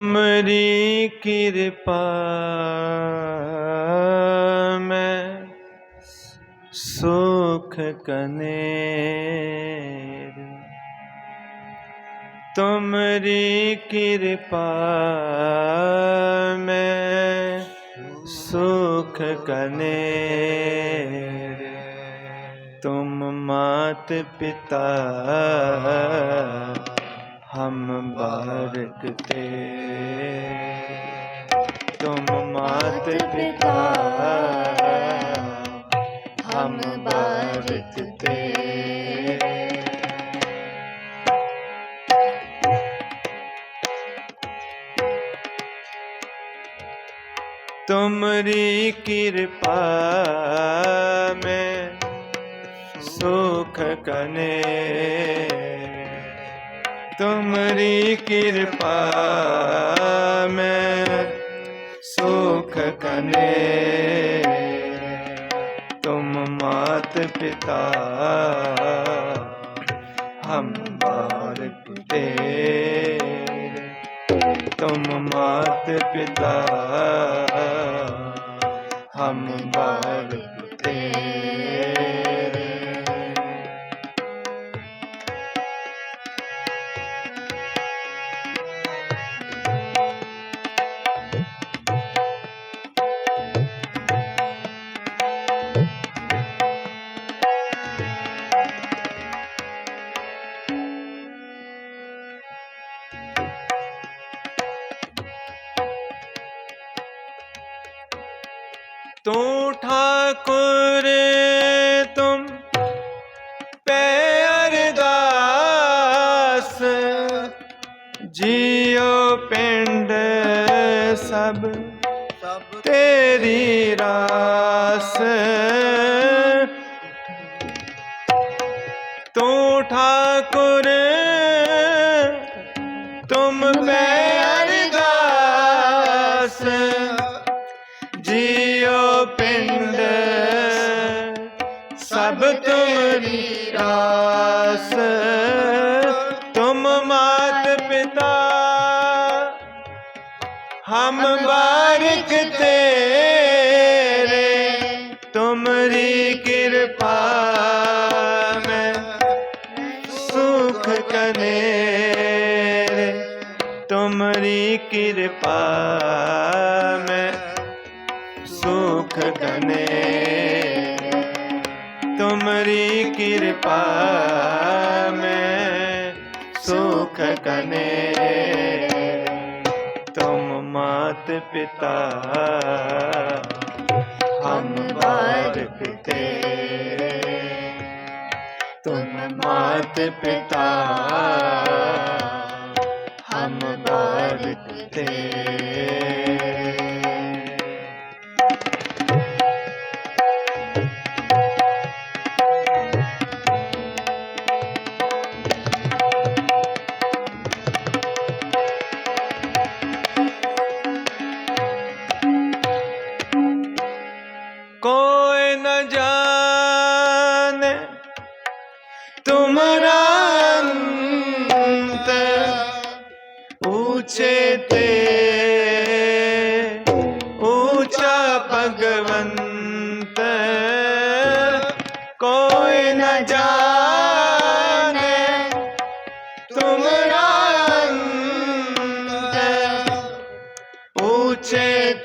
तुम्हारी कृपा में सुख कने तुम्हारी कृपा में सुख कने तुम मात पिता हम बारक ते तुम मात पिता हम बारक ते तुमरी कृपा में सुख कने ਤੁਮਰੀ ਕਿਰਪਾ ਮੈਂ ਸੁਖ ਕਨੇ ਤੁਮ ਮਾਤ ਪਿਤਾ ਹਮ ਬਾਲਕ ਤੇਰੇ ਤੁਮ ਮਾਤ ਪਿਤਾ ਹਮ ਬਾਲਕ ਠਾਕੁਰ ਤੁਮ ਪੈ ਅਰਦਾਸ ਜੀਉ ਪਿੰਡ ਸਭ ਸਭ ਤੇਰੀ ਰਾਸ ਤੂੰ ਠਾਕੁਰ ਤੁਮਰੀ ਰਾਸ ਤੁਮ ਮਾਤ ਪਿਤਾ ਹਮ ਬਾਰਿਕ ਤੇਰੇ ਤੁਮਰੀ ਕਿਰਪਾ ਮੈਂ ਸੁਖ ਕਨੇਰੇ ਤੁਮਰੀ ਕਿਰਪਾ ਮੈਂ ਸੁਖ ਕਨੇ ਤੁਮਰੀ ਕਿਰਪਾ ਮੈਂ ਸੁਖ ਕਨੇ ਤੁਮ ਮਾਤ ਪਿਤਾ ਹਮ ਬਾਰਕ ਤੇਰੇ ਤੁਮ ਮਾਤ ਪਿਤਾ ਹਮ ਬਾਰਕ ਤੇਰੇ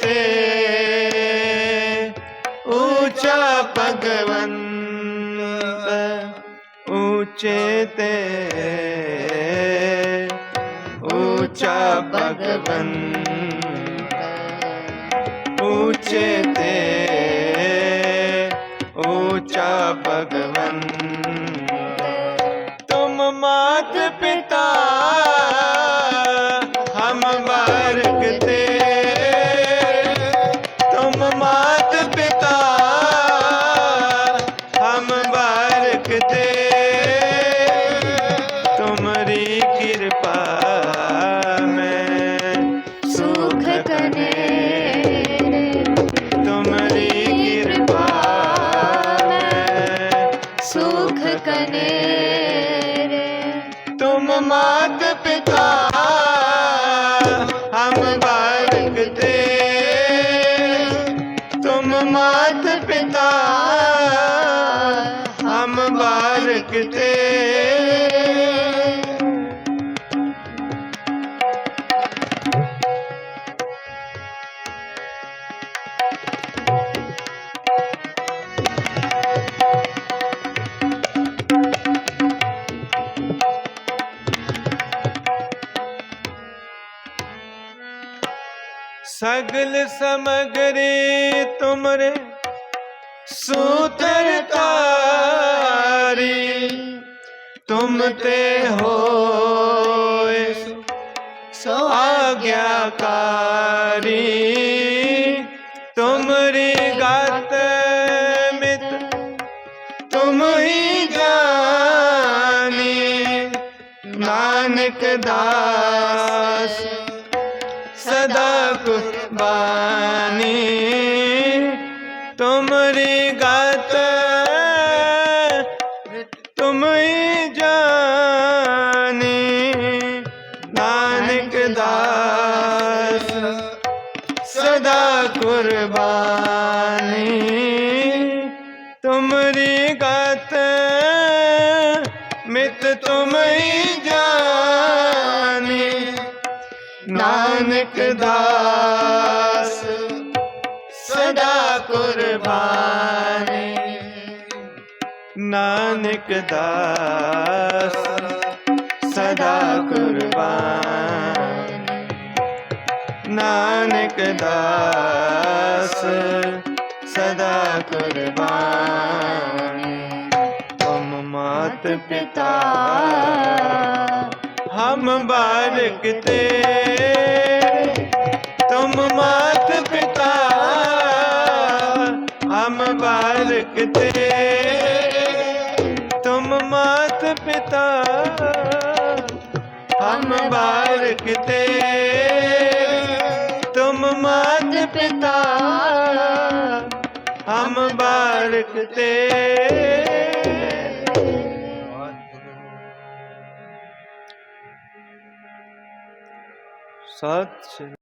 ਤੇ ਉੱਚਾ ਭਗਵੰਤ ਉੱਚੇ ਤੇ ਉੱਚਾ ਭਗਵੰਤ ਉੱਚੇ ਤੇ ਉੱਚਾ ਭਗਵੰਤ। ਤੁਮ ਮਾਤ ਪਿਤਾ ਦੀ ਕਿਰਪਾ ਮੈਂ ਸੁਖ ਕਨੇ ਤੁਮਰੀ ਕਿਰਪਾ ਮੈਂ ਸੁਖ ਕਨੇ ਤੁਮ ਮਾ ਸਗਲ ਸਮਗਰੇ ਤੁਮਰੇ ਸੂਤਰ ਤਾਰੀ ਤੁਮ ਤੇ ਹੋਏ ਸੋ ਆਗਿਆਕਾਰੀ ਤੁਮਰੀ ਗਤ ਮਿਤ ਤੁਮ ਹੀ ਜਾਣੀ ਨਾਨਕ ਦਾਸ ਸਦਾ ਕੁ ਬਾਣੀ ਤੁਮਰੀ ਗਤ ਤੁਮ ਹੀ ਜਾਣੀ ਨਾਨਕ ਦਾਸ ਸਦਾ ਕੁਰਬਾਨੀ ਤੁਮਰੀ ਗਤ ਮਿਤ ਤੁਮ ਹੀ ਜਾਣੀ ਨਾਨਕ ਦਾਸ ਬਾਣੀ ਨਾਨਕ ਦਾਸ, ਸਦਾ ਕੁਰਬਾਨ। ਨਾਨਕ ਦਾਸ, ਸਦਾ ਕੁਰਬਾਨ। ਤੁਮ ਮਾਤ ਪਿਤਾ, ਹਮ ਬਾਲਕ ਤੇ ਤੁਮ ਮਾਤ बारकते तुम मात पिता हम बारकते तुम मात पिता हम बारकते सत श्री